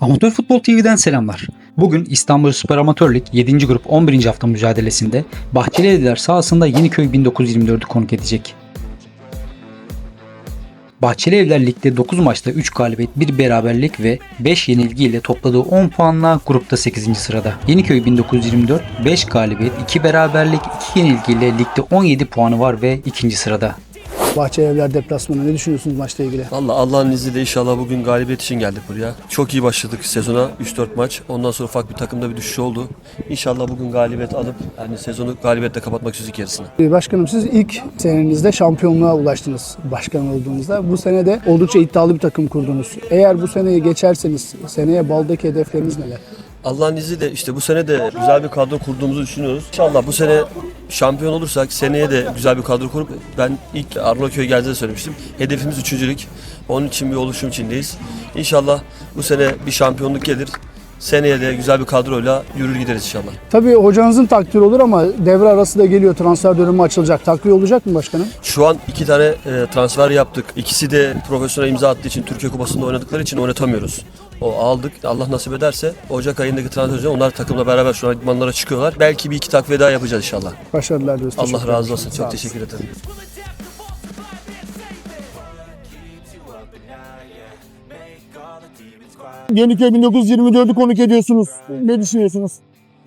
Amatör Futbol TV'den selamlar. Bugün İstanbul Süper Amatör Lig 7. grup 11. hafta mücadelesinde Bahçelievler sahasında Yeniköy 1924'ü konuk edecek. Bahçelievler ligde 9 maçta 3 galibiyet, 1 beraberlik ve 5 yenilgiyle topladığı 10 puanla grupta 8. sırada. Yeniköy 1924 5 galibiyet, 2 beraberlik, 2 yenilgiyle ligde 17 puanı var ve 2. sırada. Bahçelievler deplasmanı ne düşünüyorsunuz maçla ilgili? Valla Allah'ın izniyle inşallah bugün galibiyet için geldik buraya. Çok iyi başladık sezona 3-4 maç. Ondan sonra ufak bir takımda bir düşüş oldu. İnşallah bugün galibiyet alıp yani sezonu galibiyetle kapatmak istiyoruz yarısını. Ee, Başkanım siz ilk senenizde şampiyonluğa ulaştınız başkan olduğunuzda. Bu sene de oldukça iddialı bir takım kurdunuz. Eğer bu seneyi geçerseniz seneye baldaki hedefleriniz neler? Allah'ın izniyle işte bu sene de güzel bir kadro kurduğumuzu düşünüyoruz. İnşallah bu sene şampiyon olursak seneye de güzel bir kadro kurup ben ilk Arnavutköy'e geldiğinde söylemiştim. Hedefimiz üçüncülük. Onun için bir oluşum içindeyiz. İnşallah bu sene bir şampiyonluk gelir. Seneye de güzel bir kadroyla yürür gideriz inşallah. Tabii hocanızın takdiri olur ama devre arası da geliyor. Transfer dönemi açılacak. Takviye olacak mı başkanım? Şu an iki tane e, transfer yaptık. İkisi de profesyonel imza attığı için Türkiye Kupası'nda oynadıkları için oynatamıyoruz. O aldık. Allah nasip ederse Ocak ayındaki transfer onlar takımla beraber şu an idmanlara çıkıyorlar. Belki bir iki takviye daha yapacağız inşallah. Başarılar diliyoruz. Allah razı olsun. Sağ Çok olun. teşekkür ederim. Yeniköy 1924'ü konuk ediyorsunuz. Ne düşünüyorsunuz?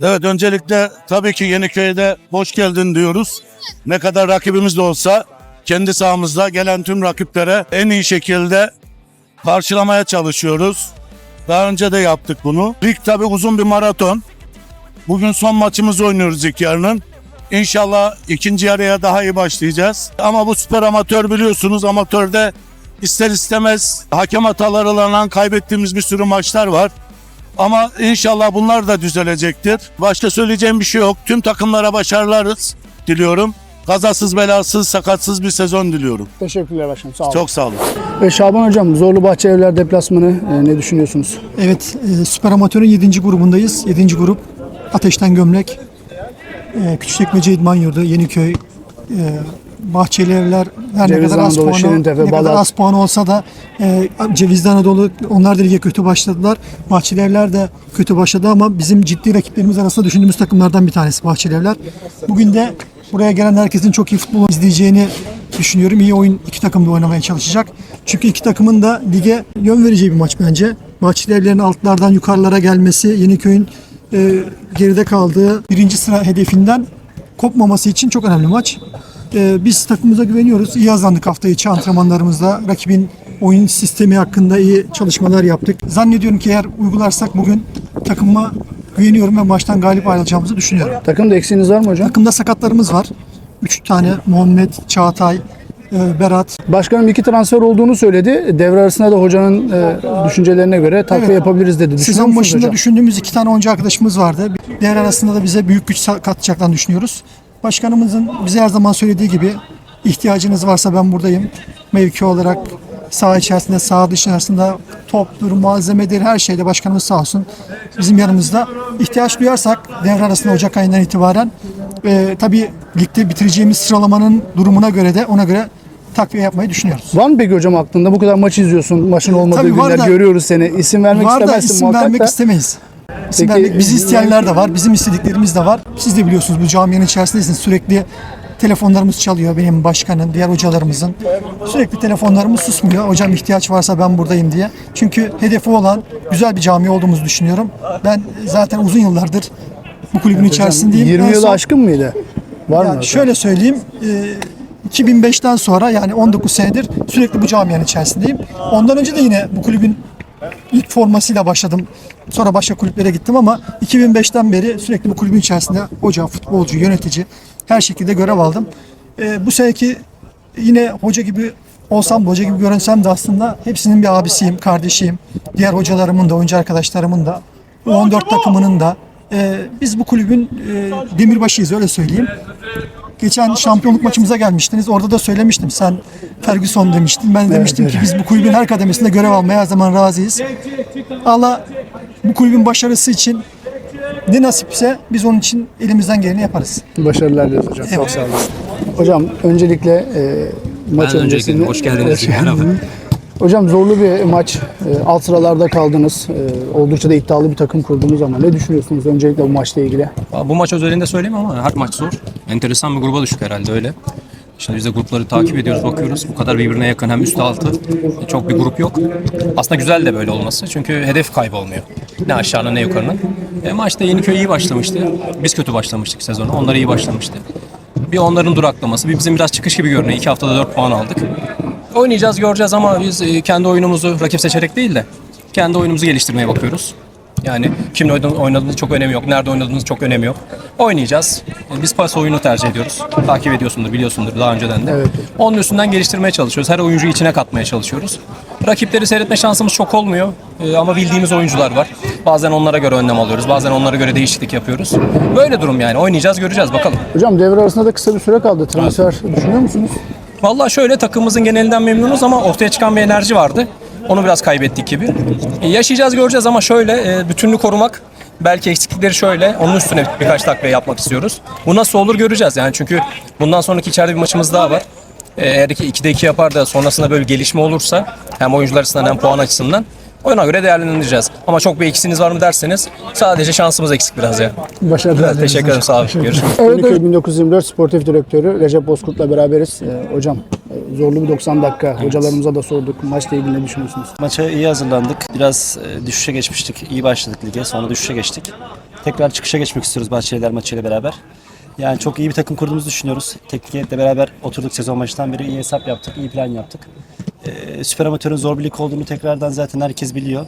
Evet öncelikle tabii ki Yeniköy'de hoş geldin diyoruz. Ne kadar rakibimiz de olsa kendi sahamızda gelen tüm rakiplere en iyi şekilde karşılamaya çalışıyoruz. Daha önce de yaptık bunu. Lig tabii uzun bir maraton. Bugün son maçımızı oynuyoruz ilk yarının. İnşallah ikinci yarıya daha iyi başlayacağız. Ama bu süper amatör biliyorsunuz amatörde ister istemez hakem hatalarıyla kaybettiğimiz bir sürü maçlar var. Ama inşallah bunlar da düzelecektir. Başka söyleyeceğim bir şey yok. Tüm takımlara başarılar diliyorum. Kazasız belasız sakatsız bir sezon diliyorum. Teşekkürler başkanım. Sağ olun. Çok sağ olun. Ve Şaban hocam Zorlu Bahçelievler deplasmanı e, ne düşünüyorsunuz? Evet, e, Süper Amatör'ün 7. grubundayız. 7. grup Ateşten Gömlek, e, Küçükçekmece İdman Yurdu, Yeniköy, e, Bahçeli Evler her ne Ceviz kadar az Anadolu, puanı, Şirintepe, ne kadar az puan olsa da e, Cevizli Anadolu onlar da lige kötü başladılar. Bahçeli Evler de kötü başladı ama bizim ciddi rakiplerimiz arasında düşündüğümüz takımlardan bir tanesi Bahçeli Evler. Bugün de buraya gelen herkesin çok iyi futbol izleyeceğini düşünüyorum. İyi oyun iki takım da oynamaya çalışacak. Çünkü iki takımın da lige yön vereceği bir maç bence. Bahçeli Evler'in altlardan yukarılara gelmesi, Yeniköy'ün e, geride kaldığı birinci sıra hedefinden kopmaması için çok önemli maç. E, biz takımımıza güveniyoruz. İyi hazırlandık hafta içi antrenmanlarımızda. Rakibin oyun sistemi hakkında iyi çalışmalar yaptık. Zannediyorum ki eğer uygularsak bugün takıma güveniyorum ve maçtan galip ayrılacağımızı düşünüyorum. Takımda eksiğiniz var mı hocam? Takımda sakatlarımız var. Üç tane Muhammed, Çağatay, e, Berat. Başkanım iki transfer olduğunu söyledi. Devre arasında da hocanın e, düşüncelerine göre takviye Evet. yapabiliriz dedi. Sezon başında hocam? düşündüğümüz iki tane oyuncu arkadaşımız vardı. Diğer arasında da bize büyük güç katacaklarını düşünüyoruz. Başkanımızın bize her zaman söylediği gibi ihtiyacınız varsa ben buradayım. Mevki olarak saha içerisinde, saha dışarısında toptur, malzemedir, her şeyde başkanımız sağ olsun bizim yanımızda. İhtiyaç duyarsak devre arasında Ocak ayından itibaren e, tabii ligde bitireceğimiz sıralamanın durumuna göre de ona göre takviye yapmayı düşünüyoruz. Var mı peki hocam aklında? Bu kadar maç izliyorsun. Maçın olmadığı Tabii günler da- görüyoruz seni. İsim vermek var da istemezsin isim muhakkak vermek da. istemeyiz. Peki, bizi isteyenler de var, bizim istediklerimiz de var. Siz de biliyorsunuz bu camianın içerisindesiniz. Sürekli telefonlarımız çalıyor benim başkanın, diğer hocalarımızın. Sürekli telefonlarımız susmuyor. Hocam ihtiyaç varsa ben buradayım diye. Çünkü hedefi olan güzel bir cami olduğumuzu düşünüyorum. Ben zaten uzun yıllardır bu kulübün içerisindeyim. 20 En yılı aşkın mıydı? Var yani mı? şöyle söyleyeyim. e, 2005'ten sonra yani 19 senedir sürekli bu camianın içerisindeyim. Ondan önce de yine bu kulübün ilk formasıyla başladım. Sonra başka kulüplere gittim ama 2005'ten beri sürekli bu kulübün içerisinde hoca, futbolcu, yönetici her şekilde görev aldım. E, bu seneki yine hoca gibi olsam hoca gibi görünsem de aslında hepsinin bir abisiyim, kardeşiyim. Diğer hocalarımın da, oyuncu arkadaşlarımın da, 14 takımının da. E, biz bu kulübün e, demirbaşıyız öyle söyleyeyim. Geçen şampiyonluk maçımıza gelmiştiniz. Orada da söylemiştim. Sen Ferguson demiştin. Ben demiştim ki biz bu kulübün her kademesinde görev almaya her zaman razıyız. Allah bu kulübün başarısı için ne nasipse biz onun için elimizden geleni yaparız. Başarılar diliyoruz hocam. Çok sağ olun. Hocam öncelikle e, maç Ben öncelikle öncesinde... hoş geldiniz. Hoş geldiniz. Hocam zorlu bir maç. Ee, Alt sıralarda kaldınız. Ee, Oldukça da iddialı bir takım kurdunuz ama ne düşünüyorsunuz öncelikle bu maçla ilgili? Bu maç özelinde söyleyeyim ama her maç zor. Enteresan bir gruba düştük herhalde öyle. Şimdi biz de grupları takip ediyoruz, bakıyoruz. Bu kadar birbirine yakın hem üstü altı. E, Çok bir grup yok. Aslında güzel de böyle olması. Çünkü hedef kaybolmuyor. Ne aşağının ne yukarının. E, maçta Yeniköy iyi başlamıştı. Biz kötü başlamıştık sezonu. Onlar iyi başlamıştı. Bir onların duraklaması, bir bizim biraz çıkış gibi görünüyor. İki haftada dört puan aldık. Oynayacağız, göreceğiz ama biz e, kendi oyunumuzu rakip seçerek değil de kendi oyunumuzu geliştirmeye bakıyoruz. Yani kimle oynadığımız, çok önemi yok. Nerede oynadığımız çok önemi yok. Oynayacağız. E, Biz pas oyunu tercih ediyoruz. Takip ediyorsundur, biliyorsundur daha önceden de. Evet. Onun üstünden geliştirmeye çalışıyoruz. Her oyuncuyu içine katmaya çalışıyoruz. Rakipleri seyretme şansımız çok olmuyor. E, ama bildiğimiz oyuncular var. Bazen onlara göre önlem alıyoruz. Bazen onlara göre değişiklik yapıyoruz. Böyle durum yani. Oynayacağız, göreceğiz bakalım. Hocam devre arasında da kısa bir süre kaldı. Transfer düşünüyor musunuz? Vallahi şöyle takımımızın genelinden memnunuz ama ortaya çıkan bir enerji vardı. Onu biraz kaybettik gibi. E, yaşayacağız göreceğiz ama şöyle e, korumak belki eksiklikleri şöyle onun üstüne birkaç takviye yapmak istiyoruz. Bu nasıl olur göreceğiz yani çünkü bundan sonraki içeride bir maçımız daha var. E, eğer ki 2'de 2 yapar da sonrasında böyle gelişme olursa hem oyuncular açısından hem puan açısından ona göre değerlendireceğiz. Ama çok bir eksiğiniz var mı derseniz sadece şansımız eksik biraz ya. Başarılar. Teşekkür ederim sağ olun. Görüşürüz. Yeniköy 1924 Sportif Direktörü Recep Bozkurt'la beraberiz. Ee, hocam e, zorlu bir 90 dakika. Hocalarımıza da sorduk. Maçla ilgili ne düşünüyorsunuz? Maça iyi hazırlandık. Biraz e, düşüşe geçmiştik. İyi başladık lige. Sonra düşüşe geçtik. Tekrar çıkışa geçmek istiyoruz Bahçeliler maçıyla beraber. Yani çok iyi bir takım kurduğumuzu düşünüyoruz. Teknik heyetle beraber oturduk sezon başından beri iyi hesap yaptık, iyi plan yaptık. E, süper amatörün zor bir lig olduğunu tekrardan zaten herkes biliyor.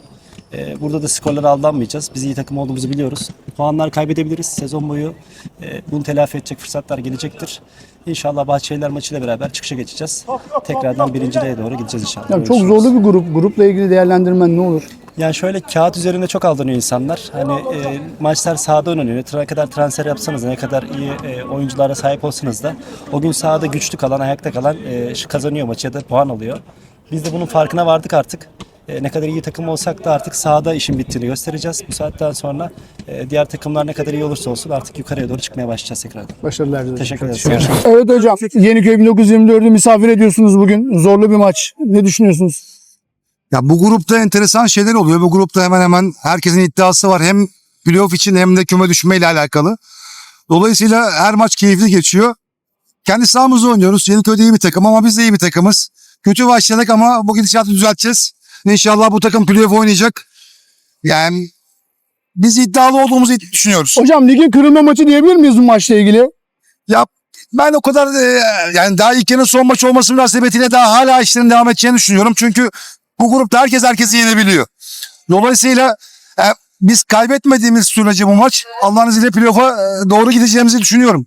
E, burada da skorlara aldanmayacağız. Biz iyi takım olduğumuzu biliyoruz. Puanlar kaybedebiliriz. Sezon boyu e, bunu telafi edecek fırsatlar gelecektir. İnşallah Bahçeliler maçıyla beraber çıkışa geçeceğiz. Tekrardan birinciliğe doğru gideceğiz inşallah. Hocam çok Görüşürüz. zorlu bir grup. Grupla ilgili değerlendirmen ne olur? Yani şöyle kağıt üzerinde çok aldanıyor insanlar. Hani e, maçlar sahada oynanıyor. Ne kadar transfer yapsanız da, ne kadar iyi e, oyunculara sahip olsanız da o gün sahada güçlü kalan, ayakta kalan e, kazanıyor maçı ya da puan alıyor. Biz de bunun farkına vardık artık. E, ne kadar iyi takım olsak da artık sahada işin bittiğini göstereceğiz. Bu saatten sonra e, diğer takımlar ne kadar iyi olursa olsun artık yukarıya doğru çıkmaya başlayacağız tekrardan. Başarılar dilerim. Teşekkür ederiz. teşekkür ederim. Evet hocam. Yeniköy 1924'ü misafir ediyorsunuz bugün. Zorlu bir maç. Ne düşünüyorsunuz? Ya bu grupta enteresan şeyler oluyor. Bu grupta hemen hemen herkesin iddiası var. Hem playoff için hem de küme düşmeyle alakalı. Dolayısıyla her maç keyifli geçiyor. Kendi sahamızda oynuyoruz. Yeniköy'de iyi bir takım ama biz de iyi bir takımız. Kötü başladık ama bu gidişatı düzelteceğiz. İnşallah bu takım playoff oynayacak. Yani biz iddialı olduğumuzu düşünüyoruz. Hocam ligin kırılma maçı diyebilir miyiz bu maçla ilgili? Ya ben o kadar e, yani daha ilk yarının son maç olması münasebetiyle daha hala işlerin devam edeceğini düşünüyorum. Çünkü bu grupta herkes herkesi yenebiliyor. Dolayısıyla e, biz kaybetmediğimiz sürece bu maç Allah'ın izniyle playoff'a e, doğru gideceğimizi düşünüyorum.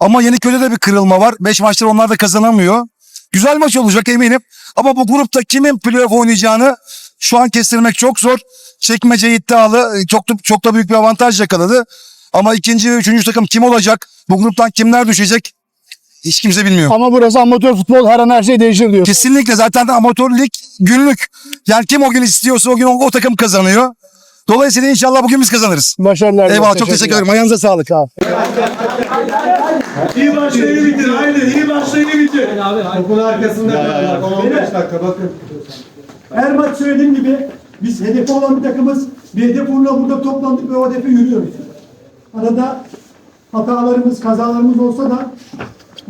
Ama Yeniköy'de de bir kırılma var. 5 maçtır onlar da kazanamıyor. Güzel maç olacak eminim. Ama bu grupta kimin playoff oynayacağını şu an kestirmek çok zor. Çekmece iddialı. e, Çok da, çok da büyük bir avantaj yakaladı. Ama ikinci ve üçüncü takım kim olacak? Bu gruptan kimler düşecek? Hiç kimse bilmiyor. Ama burası amatör futbol. Her an her şey değişir diyor. Kesinlikle zaten amatör lig günlük. Yani kim o gün istiyorsa o gün o, o takım kazanıyor. Dolayısıyla inşallah bugün biz kazanırız. Başarılar. Eyvallah çok teşekkür ederim. Ayağınıza sağlık. Sağ ol. İyi başlayı bitir. Aynen iyi başlayı bitir. Abi Topun arkasında. 15 dakika bakın. Her maç söylediğim gibi biz hedefi olan bir takımız. Bir hedef uğruna burada toplandık ve o hedefe yürüyoruz. Arada hatalarımız, kazalarımız olsa da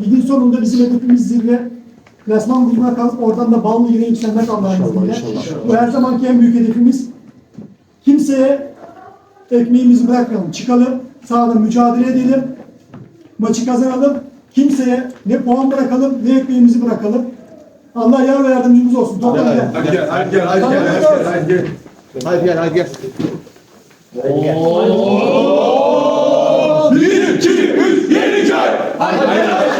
ligin sonunda bizim hedefimiz zirve. Klasman kalıp oradan da ballı yine yükselmek Allah'ın izniyle. Bu her zamanki en büyük hedefimiz. Kimseye ekmeğimizi bırakmayalım. Çıkalım, sahada mücadele edelim. Maçı kazanalım. Kimseye ne puan bırakalım ne ekmeğimizi bırakalım. Allah yar ve yardımcımız olsun. Toplam gel. Hadi gel, hadi gel, hadi gel, hadi gel, hadi gel. Hadi gel, hadi gel. Bir, iki, üç, yeni köy. I love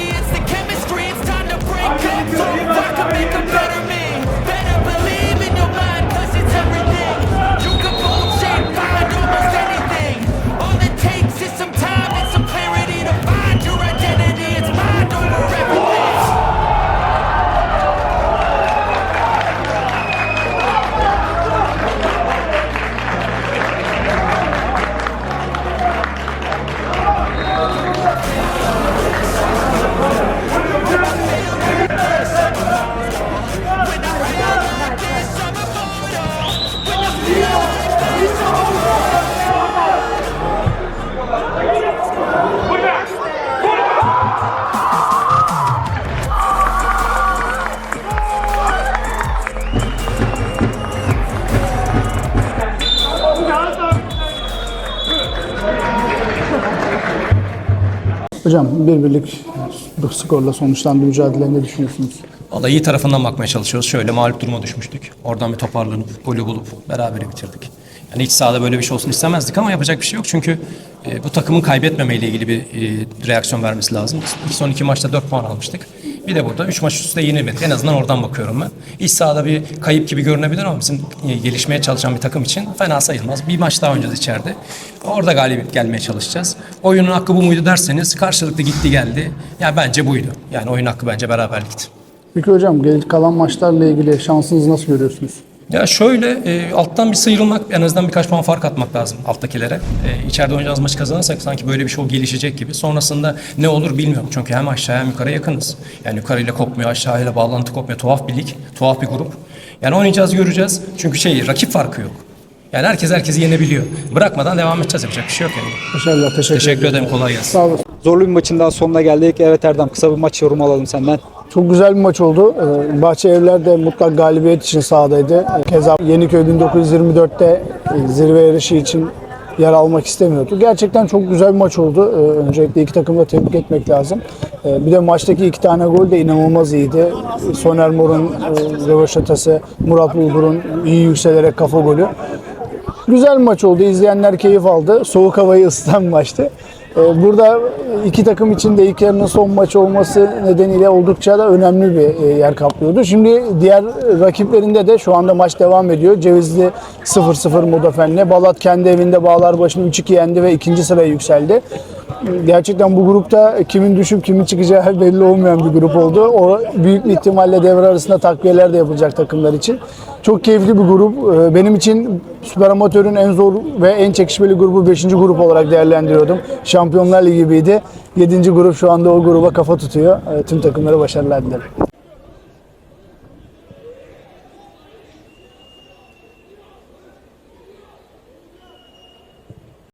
Hocam bir birlik skorla sonuçlandı mücadele ne düşünüyorsunuz? Valla iyi tarafından bakmaya çalışıyoruz. Şöyle mağlup duruma düşmüştük. Oradan bir toparlanıp golü bulup beraber bitirdik. Yani iç sahada böyle bir şey olsun istemezdik ama yapacak bir şey yok. Çünkü e, bu takımın kaybetmeme ile ilgili bir e, reaksiyon vermesi lazım. Son iki maçta 4 puan almıştık. Bir de burada 3 maç üst üste yenilmedik. En azından oradan bakıyorum ben. İç sahada bir kayıp gibi görünebilir ama bizim e, gelişmeye çalışan bir takım için fena sayılmaz. Bir maç daha oynayacağız içeride. Orada galibiyet gelmeye çalışacağız. Oyunun hakkı bu muydu derseniz karşılıklı gitti geldi. Ya bence buydu. Yani oyun hakkı bence beraberlikti. Peki hocam kalan maçlarla ilgili şansınızı nasıl görüyorsunuz? Ya şöyle e, alttan bir sıyrılmak en azından birkaç puan fark atmak lazım alttakilere. E, içeride oynayacağımız maçı kazanırsak sanki böyle bir şey gelişecek gibi. Sonrasında ne olur bilmiyorum. Çünkü hem aşağı hem yukarı yakınız. Yani yukarıyla kopmuyor, aşağıyla bağlantı kopmuyor. Tuhaf bir lig, tuhaf bir grup. Yani oynayacağız, göreceğiz. Çünkü şey rakip farkı yok. Yani herkes herkesi yenebiliyor. Bırakmadan devam edeceğiz. Yapacak bir şey yok yani. Başarılar, teşekkür, Teşekkür ederim. Kolay gelsin. Sağ olasın. Zorlu bir maçın daha sonuna geldik. Evet Erdem kısa bir maç yorumu alalım senden. Çok güzel bir maç oldu. Ee, Bahçe Evler de mutlak galibiyet için sahadaydı. Keza Yeniköy 1924'te e, zirve yarışı için yer almak istemiyordu. Gerçekten çok güzel bir maç oldu. Ee, Öncelikle iki takımı da tebrik etmek lazım. Ee, Bir de maçtaki iki tane gol de inanılmaz iyiydi. Soner Mor'un e, rövaşatası, Murat Bulgur'un iyi yükselerek kafa golü. Güzel maç oldu. İzleyenler keyif aldı. Soğuk havayı ısıtan maçtı. Ee, Burada iki takım için de ilk yarının son maçı olması nedeniyle oldukça da önemli bir e, yer kaplıyordu. Şimdi diğer rakiplerinde de şu anda maç devam ediyor. Cevizli 0-0 Modafen'le. Balat kendi evinde Bağlarbaşı'nı 3-2 yendi ve ikinci sıraya yükseldi. Gerçekten bu grupta kimin düşüp kimin çıkacağı belli olmayan bir grup oldu. O büyük bir ihtimalle devre arasında takviyeler de yapılacak takımlar için. Çok keyifli bir grup. Ee, Benim için Süper Amatör'ün en zor ve en çekişmeli grubu 5. grup olarak değerlendiriyordum. Şampiyonlar Ligi gibiydi. 7. grup şu anda o gruba kafa tutuyor. Ee, Tüm takımlara başarılar dilerim.